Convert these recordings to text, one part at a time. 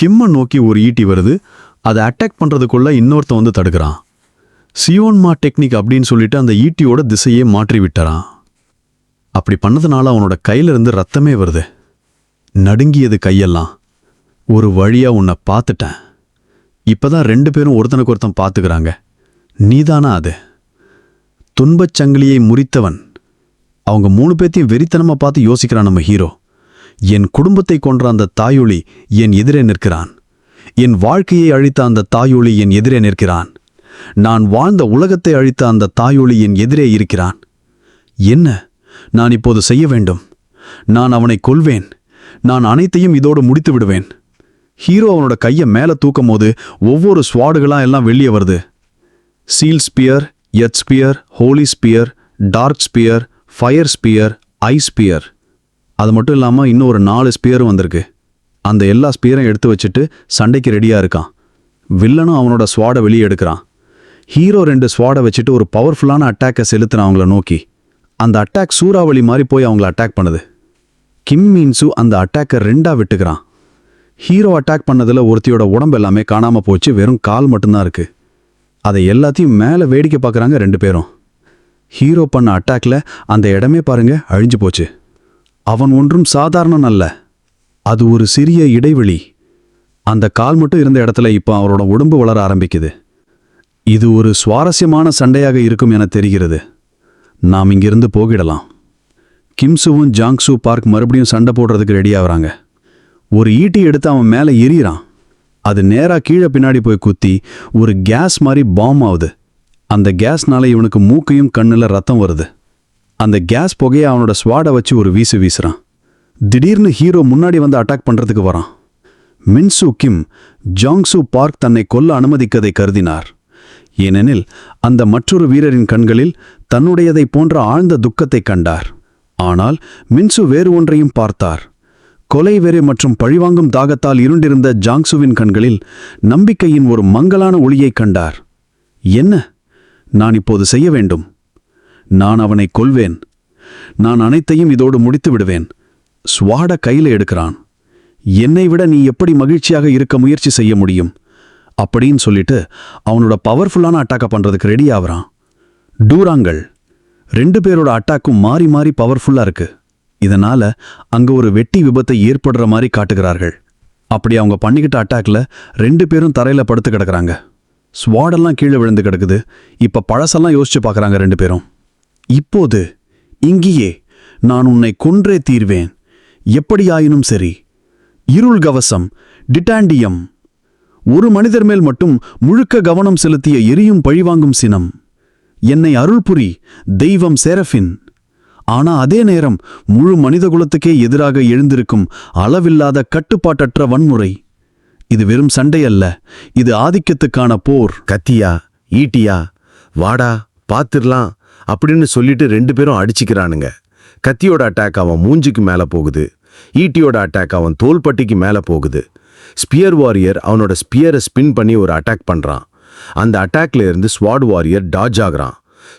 கிம்மை நோக்கி ஒரு ஈட்டி வருது. அதை அட்டாக் பண்ணுறதுக்குள்ள இன்னொருத்தன் வந்து தடுக்கிறான். சியோன்மா டெக்னிக் அப்படின்னு சொல்லிட்டு அந்த ஈட்டியோட திசையே மாற்றி விட்டுறான். அப்படி பண்ணதுனால அவனோட கையிலிருந்து ரத்தமே வருது. நடுங்கியது கையெல்லாம். ஒரு வழியாக உன்னை பார்த்துட்டேன். இப்போ தான் ரெண்டு பேரும் ஒருத்தனுக்கு ஒருத்தன் பார்த்துக்கிறாங்க. நீதானா அது? துன்பச்சங்கிலியை முறித்தவன். அவங்க மூணு பேர்த்தையும் வெறித்தனமாக பார்த்து யோசிக்கிறான் நம்ம ஹீரோ. என் குடும்பத்தை கொன்ற அந்த தாயொளி என் எதிரே நிற்கிறான். என் வாழ்க்கையை அழித்த அந்த தாயொளி என் எதிரே நிற்கிறான். நான் வாழ்ந்த உலகத்தை அழித்த அந்த தாயொளி என் எதிரே இருக்கிறான். என்ன? நான் இப்போது செய்ய வேண்டும். நான் அவனை கொல்வேன். நான் அனைத்தையும் இதோடு முடித்து விடுவேன். ஹீரோ அவனோட கையை மேலே தூக்கும் போது ஒவ்வொரு ஸ்வாடுகளா எல்லாம் வெளியே வருது. சீல் ஸ்பியர் எட் spear holy spear dark spear fire spear eye spear. அது மட்டும் இல்லாமல் இன்னும் ஒரு நாலு ஸ்பியரும் வந்திருக்கு. அந்த எல்லா ஸ்பியரும் எடுத்து வச்சுட்டு சண்டைக்கு ரெடியாக இருக்கான். வில்லனும் அவனோட ஸ்வாடை வெளியே எடுக்கிறான். ஹீரோ ரெண்டு ஸ்வாடை வச்சுட்டு ஒரு பவர்ஃபுல்லான அட்டாக்கை செலுத்தினான் அவங்கள நோக்கி. அந்த அட்டாக் சூறாவளி மாதிரி போய் அவங்கள அட்டாக் பண்ணுது. கிம் மீன்ஸு அந்த அட்டாக்கை ரெண்டாக விட்டுக்கிறான். ஹீரோ அட்டாக் பண்ணதில் ஒருத்தியோட உடம்பு எல்லாமே காணாமல் போச்சு. வெறும் கால் மட்டும்தான் இருக்கு. அதை எல்லாத்தையும் மேலே வேடிக்கை பார்க்குறாங்க ரெண்டு பேரும். ஹீரோ பண்ண அட்டாக்ல அந்த இடமே பாருங்க அழிஞ்சு போச்சு. அவன் ஒன்றும் சாதாரணன் அல்ல. அது ஒரு சிறிய இடைவெளி. அந்த கால் மட்டும் இருந்த இடத்துல இப்போ அவரோட உடம்பு வளர ஆரம்பிக்குது. இது ஒரு சுவாரஸ்யமான சண்டையாக இருக்கும் என தெரிகிறது. நாம் இங்கிருந்து போகிடலாம். கிம்சுவும் ஜாங்ஸு பார்க் மறுபடியும் சண்டை போடுறதுக்கு ரெடி ஆகுறாங்க. ஒரு ஈட்டி எடுத்து அவன் மேலே எறிகிறான். அது நேராக கீழே பின்னாடி போய் குத்தி ஒரு கேஸ் மாதிரி பாம் ஆகுது அந்த கேஸ்னால இவனுக்கு மூக்கையும் கண்ணில் ரத்தம் வருது. அந்த கேஸ் புகையை அவனோட ஸ்வாடை வச்சு ஒரு வீசு வீசுறான். திடீர்னு ஹீரோ முன்னாடி வந்து அட்டாக் பண்றதுக்கு வரான். மின்சு கிம் ஜாங்சு பார்க் தன்னை கொல்ல அனுமதிக்கதை கருதினார். ஏனெனில் அந்த மற்றொரு வீரரின் கண்களில் தன்னுடையதைப் போன்ற ஆழ்ந்த துக்கத்தைக் கண்டார். ஆனால் மின்சு வேறு ஒன்றையும் பார்த்தார். கொலை வெறி மற்றும் பழிவாங்கும் தாகத்தால் இருண்டிருந்த ஜாங்சுவின் கண்களில் நம்பிக்கையின் ஒரு மங்கலான ஒளியைக் கண்டார். என்ன? நான் இப்போது செய்ய வேண்டும். நான் அவனை கொல்வேன். நான் அனைத்தையும் இதோடு முடித்து விடுவேன். ஸ்வாட கையில எடுக்கிறான். என்னை விட நீ எப்படி மகிழ்ச்சியாக இருக்க முயற்சி செய்ய முடியும்? அப்படின்னு சொல்லிட்டு அவனோட பவர்ஃபுல்லான அட்டாக்கை பண்றதுக்கு ரெடி ஆகுறான். டூராங்கள் ரெண்டு பேரோட அட்டாக்கும் மாறி மாறி பவர்ஃபுல்லா இருக்கு. இதனால அங்க ஒரு வெட்டி விபத்தை ஏற்படுற மாதிரி காட்டுகிறார்கள். அப்படி அவங்க பண்ணிக்கிட்ட அட்டாக்ல ரெண்டு பேரும் தரையில படுத்து கிடக்குறாங்க. ஸ்வாடெல்லாம் கீழே விழுந்து கிடக்குது. இப்ப பழசெல்லாம் யோசிச்சு பார்க்குறாங்க ரெண்டு பேரும். இப்போது இங்கேயே நான் உன்னை கொன்றே தீர்வேன். எப்படியாயினும் சரி இருள் கவசம் டிட்டாண்டியம். ஒரு மனிதர் மேல் மட்டும் முழுக்க கவனம் செலுத்திய எரியும் பழிவாங்கும் சினம். என்னை அருள்புரி தெய்வம் சேரஃபின். ஆனா அதே நேரம் முழு மனிதகுலத்துக்கே எதிராக எழுந்திருக்கும் அளவில்லாத கட்டுப்பாட்டற்ற வன்முறை. இது வெறும் சண்டை அல்ல இது ஆதிக்கத்துக்கான போர். கத்தியா ஈட்டியா வாடா பாத்திரலாம். அப்படின்னு சொல்லிட்டு ரெண்டு பேரும் அடிச்சுக்கிறானுங்க. கத்தியோட அட்டாக் அவன் மூஞ்சிக்கு மேல போகுது. ஈட்டியோட அட்டாக் அவன் தோள்பட்டிக்கு மேல போகுது. ஸ்பியர் வாரியர் அவனோட ஸ்பியரை ஸ்பின் பண்ணி ஒரு அட்டாக் பண்றான். அந்த அட்டாக்ல இருந்து ஸ்வாட் வாரியர் டாஜ் ஆகுறான்.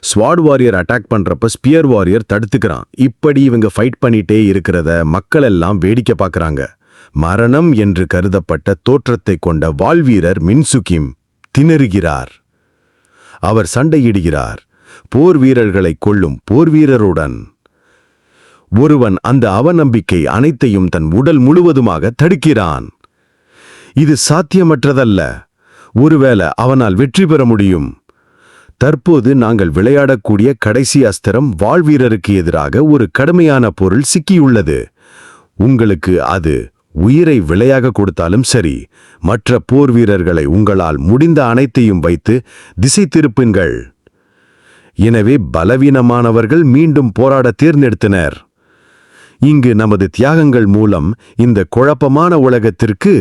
ஸ்வாட் வாரியர் அட்டாக் பண்றப்ப ஸ்பியர் வாரியர் தடுத்துக்கிறான். இப்படி இவங்க ஃபைட் பண்ணிட்டே இருக்கிறத மக்கள் எல்லாம் வேடிக்கை பார்க்கறாங்க மரணம் என்று கருதப்பட்ட தோற்றத்தை கொண்ட வாழ்வீரர் மின்சுகிம் திணறுகிறார். அவர் சண்டையிடுகிறார். போர் வீரர்களை கொள்ளும் போர் வீரருடன். ஒருவன் அந்த அவநம்பிக்கை அனைத்தையும் தன் உடல் முழுவதுமாக தடுக்கிறான். இது சாத்தியமற்றதல்ல. ஒருவேளை அவனால் வெற்றி பெற முடியும். தற்போது நாங்கள் விளையாடக்கூடிய கடைசி அஸ்திரம் வாழ்வீரருக்கு எதிராக ஒரு கடுமையான பொருள் சிக்கியுள்ளது. உங்களுக்கு அது உயிரை விலையாக கொடுத்தாலும் சரி மற்ற போர் வீரர்களை உங்களால் முடிந்த அனைத்தையும் வைத்து திசை திருப்புங்கள். எனவே பலவீனமானவர்கள் மீண்டும் போராட தேர்ந்தெடுத்தனர். இங்கு நமது தியாகங்கள் மூலம் இந்த குழப்பமான உலகத்திற்கு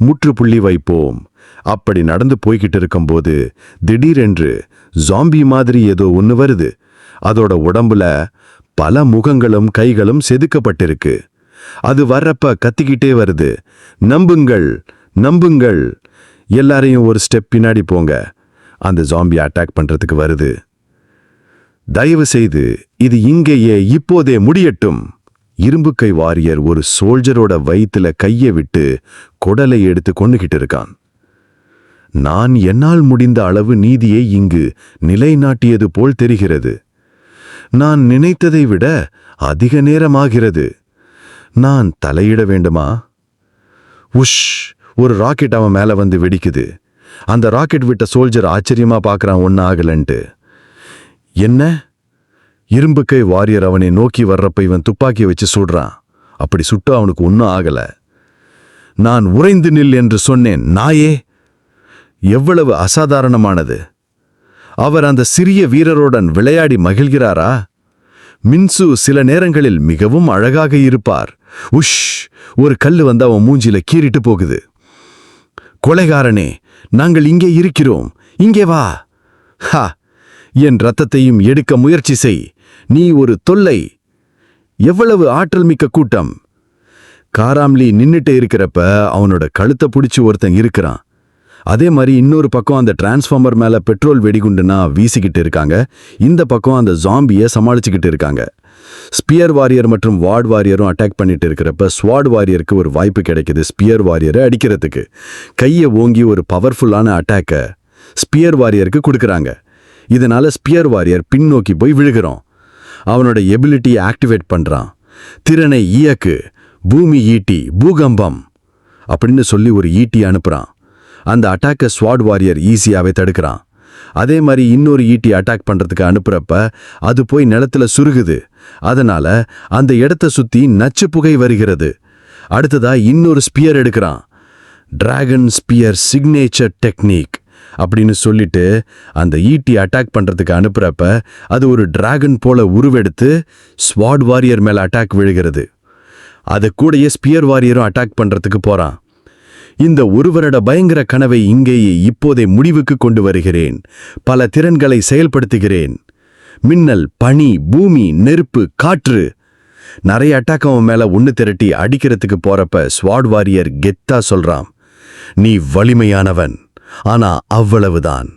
முற்றுப்புள்ளி வைப்போம். அப்படி நடந்து போய்கிட்டு இருக்கும்போது திடீரென்று ஜாம்பி மாதிரி ஏதோ ஒன்று வருது. அதோட உடம்புல பல முகங்களும் கைகளும் செதுக்கப்பட்டிருக்கு. அது வர்றப்ப கத்திக்கிட்டே வருது. நம்புங்கள் நம்புங்கள். எல்லாரையும் ஒரு ஸ்டெப் பின்னாடி போங்க. அந்த ஜாம்பி அட்டாக் பண்றதுக்கு வருது. தயவு செய்து இது இங்கேயே இப்போதே முடியட்டும். இரும்புக்கை வாரியர் ஒரு சோல்ஜரோட வயித்துல கைய விட்டு குடலை எடுத்து கொண்டுகிட்டு இருக்கான். நான் என்னால் முடிந்த அளவு நீதியை இங்கு நிலைநாட்டியது போல் தெரிகிறது. நான் நினைத்ததை விட அதிக நேரமாகிறது. நான் தலையிட வேண்டுமா? உஷ்! ஒரு ராக்கெட் அவன் மேல வந்து வெடிக்குது. அந்த ராக்கெட் விட்ட சோல்ஜர் ஆச்சரியமா பார்க்குறான் ஒன்னாகலன்ட்டு ஆகலன்ட்டு. என்ன? இரும்புக்கை வாரியர் அவனை நோக்கி வர்றப்ப இவன் துப்பாக்கியை வச்சு சுடுறான். அப்படி சுட்டு அவனுக்கு ஒன்றும் ஆகல. நான் உறைந்து நில் என்று சொன்னேன். நாயே எவ்வளவு அசாதாரணமானது. அவர் அந்த சிறிய வீரருடன் விளையாடி மகிழ்கிறாரா? மின்சு சில நேரங்களில் மிகவும் அழகாக இருப்பார். உஷ் ஒரு கல்லு வந்து அவன் மூஞ்சில கீறிட்டு போகுது. கொலைகாரனே நாங்கள் இங்கே இருக்கிறோம். இங்கே வா. ஹா என் ரத்தத்தையும் எடுக்க முயற்சி செய். நீ ஒரு தொல்லை. எவ்வளவு ஆற்றல் மிக்க கூட்டம். காராம்லி நின்னுட்டு இருக்கிறப்ப அவனோட கழுத்தை பிடிச்சி ஒருத்தன் இருக்கிறான். அதே மாதிரி இன்னொரு பக்கம் அந்த டிரான்ஸ்ஃபார்மர் மேல பெட்ரோல் வெடிகுண்டுனா வீசிக்கிட்டு இருக்காங்க. இந்த பக்கம் அந்த ஜாம்பியை சமாளிச்சுக்கிட்டு இருக்காங்க. ஸ்பியர் வாரியர் மற்றும் வார்டு வாரியரும் அட்டாக் பண்ணிட்டு இருக்கிறப்ப ஸ்வாட் வாரியருக்கு ஒரு வாய்ப்பு கிடைக்குது. ஸ்பியர் வாரியரை அடிக்கிறதுக்கு. கையை ஓங்கி ஒரு பவர்ஃபுல்லான அட்டாக்கை ஸ்பியர் வாரியருக்கு கொடுக்குறாங்க. இதனால ஸ்பியர் வாரியர் பின்னோக்கி போய் விழுகிறோம். அவனோட எபிலிட்டியை ஆக்டிவேட் பண்றான். திறனை இயக்கு பூமி ஈட்டி பூகம்பம் அப்படின்னு சொல்லி ஒரு ஈட்டி அனுப்புறான். அந்த அட்டாக்கை ஸ்வாட் வாரியர் ஈஸியாகவே தடுக்கிறான். அதே மாதிரி இன்னொரு ஈட்டி அட்டாக் பண்றதுக்கு அனுப்புறப்ப அது போய் நிலத்துல சுருகுது. அதனால அந்த இடத்த சுத்தி நச்சு புகை வருகிறது. அடுத்ததா இன்னொரு ஸ்பியர் எடுக்கிறான். டிராகன் ஸ்பியர் சிக்னேச்சர் டெக்னிக் அப்படின்னு சொல்லிட்டு அந்த ஈட்டி அட்டாக் பண்றதுக்கு அனுப்புறப்ப அது ஒரு டிராகன் போல உருவெடுத்து ஸ்வாட் வாரியர் மேல அட்டாக் விழுகிறது. அது கூடயே ஸ்பியர் வாரியரும் அட்டாக் பண்றதுக்கு போறான். இந்த ஒரு வருட பயங்கர கனவை இங்கேயே இப்போதே முடிவுக்கு கொண்டு வருகிறேன். பல திறன்களை செயல்படுத்துகிறேன். மின்னல் பனி பூமி நெருப்பு காற்று. நிறைய அட்டாக் அவன் மேல ஒன்று திரட்டி அடிக்கிறதுக்கு போறப்ப ஸ்வாட் வாரியர் கெத்தா சொல்கிறான் நீ வலிமையானவன். ஆனா அவ்வளவுதான்.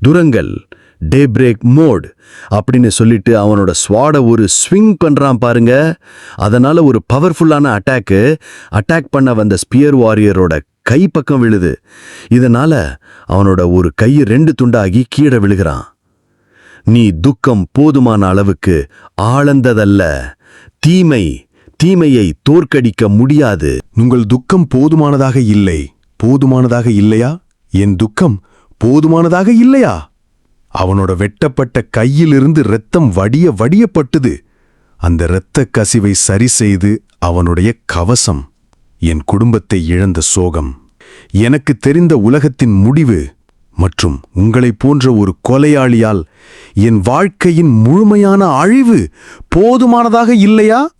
துரங்கல் டே பிரேக் மோட் அப்படின்னு சொல்லிட்டு அவனோட ஸ்வாட ஒரு ஸ்விங் பண்றான் பாருங்க. அதனால ஒரு பவர்ஃபுல்லான அட்டாக்கு அட்டாக் பண்ண வந்த ஸ்பியர் வாரியரோட கை பக்கம் விழுது. இதனால அவனோட ஒரு கை ரெண்டு துண்டாகி கீழே விழுகிறான். நீ துக்கம் போதுமான அளவுக்கு ஆழ்ந்ததல்ல. தீமை தீமையை தோற்கடிக்க முடியாது. உங்கள் துக்கம் போதுமானதாக இல்லை. போதுமானதாக இல்லையா? என் துக்கம் போதுமானதாக இல்லையா? அவனோட வெட்டப்பட்ட கையிலிருந்து இரத்தம் வடிய வடியப்பட்டது. அந்த இரத்தக் கசிவை சரி செய்து அவனுடைய கவசம் என் குடும்பத்தை இழந்த சோகம். எனக்கு தெரிந்த உலகத்தின் முடிவு மற்றும் உங்களைப் போன்ற ஒரு கொலையாளியால் என் வாழ்க்கையின் முழுமையான அழிவு போதுமானதாக இல்லையா?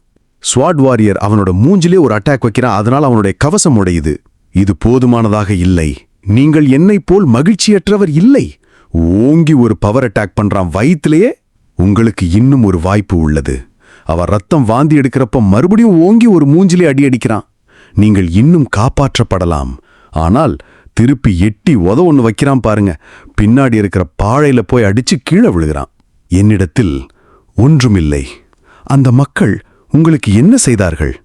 ஸ்வாட் வாரியர் அவனோட மூஞ்சிலே ஒரு அட்டாக் வைக்கிறான் அதனால் அவனுடைய கவசம் உடையுது. இது போதுமானதாக இல்லை. நீங்கள் என்னைப் போல் மகிழ்ச்சியற்றவர் இல்லை. ஓங்கி ஒரு பவர் அட்டாக் பண்றான் வயித்திலேயே உங்களுக்கு இன்னும் ஒரு வாய்ப்பு உள்ளது. அவ ரத்தம் வாந்தி எடுக்கிறப்ப மறுபடியும் ஓங்கி ஒரு மூஞ்சிலே அடி அடிக்கிறான். நீங்கள் இன்னும் காப்பாற்றப்படலாம். ஆனால் திருப்பி எட்டி உத ஒன்று வைக்கிறான் பாருங்க. பின்னாடி இருக்கிற பாழையில போய் அடிச்சு கீழே விழுகிறான். என்னிடத்தில் ஒன்றுமில்லை. அந்த மக்கள் உங்களுக்கு என்ன செய்தார்கள்?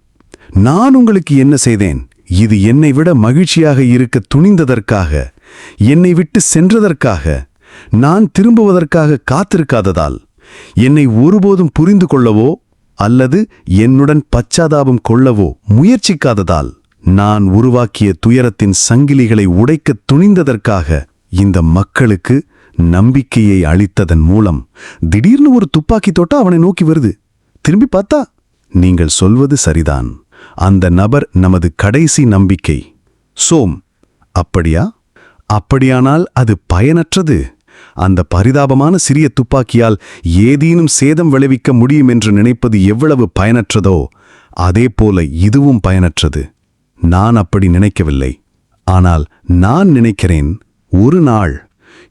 நான் உங்களுக்கு என்ன செய்தேன்? இது என்னை விட மகிழ்ச்சியாக இருக்க துணிந்ததற்காக என்னை விட்டு சென்றதற்காக நான் திரும்புவதற்காக காத்திருக்காததால் என்னை ஒருபோதும் புரிந்து கொள்ளவோ அல்லது என்னுடன் பச்சாதாபம் கொள்ளவோ முயற்சிக்காததால் நான் உருவாக்கிய துயரத்தின் சங்கிலிகளை உடைக்கத் துணிந்ததற்காக இந்த மக்களுக்கு நம்பிக்கையை அளித்ததன் மூலம் திடீர்னு ஒரு துப்பாக்கி தொட்டா அவனை நோக்கி வருது. திரும்பி பார்த்தா நீங்கள் சொல்வது சரிதான். அந்த நபர் நமது கடைசி நம்பிக்கை. சோம் அப்படியா? அப்படியானால் அது பயனற்றது. அந்த பரிதாபமான சிறிய துப்பாக்கியால் ஏதேனும் சேதம் விளைவிக்க முடியும் என்று நினைப்பது எவ்வளவு பயனற்றதோ அதேபோல இதுவும் பயனற்றது. நான் அப்படி நினைக்கவில்லை. ஆனால் நான் நினைக்கிறேன் ஒரு நாள்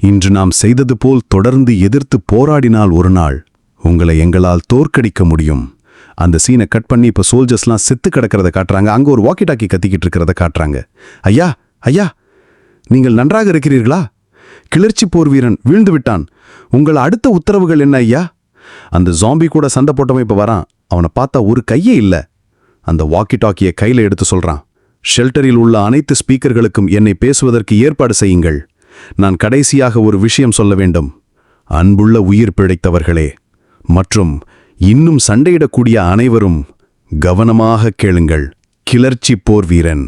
இன்று நாம் செய்தது போல் தொடர்ந்து எதிர்த்து போராடினால் ஒரு நாள் உங்களை எங்களால் தோற்கடிக்க முடியும். அந்த சீனை கட் பண்ணி இப்போ சோல்ஜர்ஸ்லாம் செத்து கிடக்கிறத காட்டுறாங்க. அங்க ஒரு வாக்கி டாக்கி கத்திக்கிட்டு இருக்கிறத காட்டுறாங்க. ஐயா ஐயா நீங்கள் நன்றாக இருக்கிறீர்களா? கிளர்ச்சி போர் வீரன் வீழ்ந்து விட்டான். உங்கள் அடுத்த உத்தரவுகள் என்ன ஐயா? அந்த ஜாம்பி கூட சண்டை போட்டவன் இப்போ வரான். அவனை பார்த்தா ஒரு கையே இல்ல. அந்த வாக்கி டாக்கியை கையில எடுத்து சொல்றான். ஷெல்டரில் உள்ள அனைத்து ஸ்பீக்கர்களுக்கும் என்னை பேசுவதற்கு ஏற்பாடு செய்யுங்கள். நான் கடைசியாக ஒரு விஷயம் சொல்ல வேண்டும். அன்புள்ள உயிர் பிழைத்தவர்களே மற்றும் இன்னும் சண்டையிடக்கூடிய அனைவரும் கவனமாக கேளுங்கள். கிளர்ச்சி போர் வீரன்.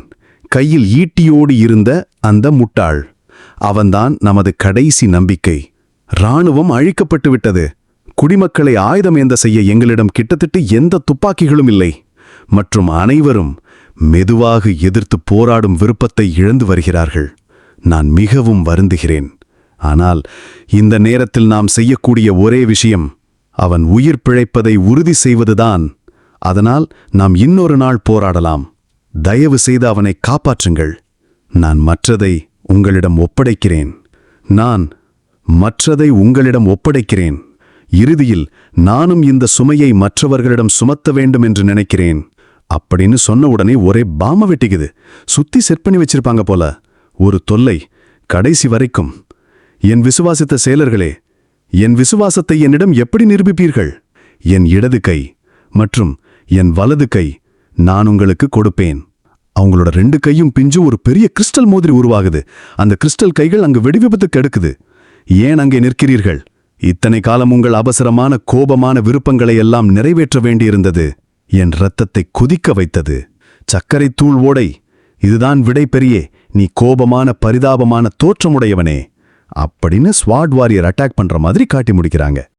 கையில் ஈட்டியோடு இருந்த அந்த முட்டாள். அவன்தான் நமது கடைசி நம்பிக்கை. இராணுவம் அழிக்கப்பட்டு விட்டது. குடிமக்களை ஆயுதம் ஏந்த செய்ய எங்களிடம் கிட்டத்தட்ட எந்த துப்பாக்கிகளும் இல்லை. மற்றும் அனைவரும் மெதுவாக எதிர்த்து போராடும் விருப்பத்தை இழந்து வருகிறார்கள். நான் மிகவும் வருந்துகிறேன். ஆனால் இந்த நேரத்தில் நாம் செய்யக்கூடிய ஒரே விஷயம் அவன் உயிர் பிழைப்பதை உறுதி செய்வதுதான். அதனால் நாம் இன்னொரு நாள் போராடலாம். தயவு செய்து அவனை காப்பாற்றுங்கள். நான் மற்றதை உங்களிடம் ஒப்படைக்கிறேன். நான் மற்றதை உங்களிடம் ஒப்படைக்கிறேன். இறுதியில் நானும் இந்த சுமையை மற்றவர்களிடம் சுமத்த வேண்டும் என்று நினைக்கிறேன். அப்படின்னு சொன்ன உடனே ஒரே பாம வெட்டிக்குது. சுத்தி செட் பண்ணி வச்சிருப்பாங்க போல. ஒரு தொல்லை கடைசி வரைக்கும். என் விசுவாசித்த செயலர்களே என் விசுவாசத்தை என்னிடம் எப்படி நிரூபிப்பீர்கள்? என் இடது கை மற்றும் என் வலது கை நான் உங்களுக்கு கொடுப்பேன். அவங்களோட ரெண்டு கையும் பிஞ்சு ஒரு பெரிய கிறிஸ்டல் மோதிரி உருவாகுது. அந்த கிறிஸ்டல் கைகள் அங்கு வெடிவிபத்து எடுக்குது. ஏன் அங்கே நிற்கிறீர்கள்? இத்தனை காலம் உங்கள் அவசரமான கோபமான விருப்பங்களை எல்லாம் நிறைவேற்ற வேண்டியிருந்தது. என் இரத்தத்தை கொதிக்க வைத்தது. சர்க்கரை தூள் ஓடை. இதுதான் விடை பெரியே. நீ கோபமான பரிதாபமான தோற்றமுடையவனே. அப்படின்னு ஸ்வாட் வாரியர் அட்டாக் பண்ற மாதிரி காட்டி முடிக்கிறாங்க.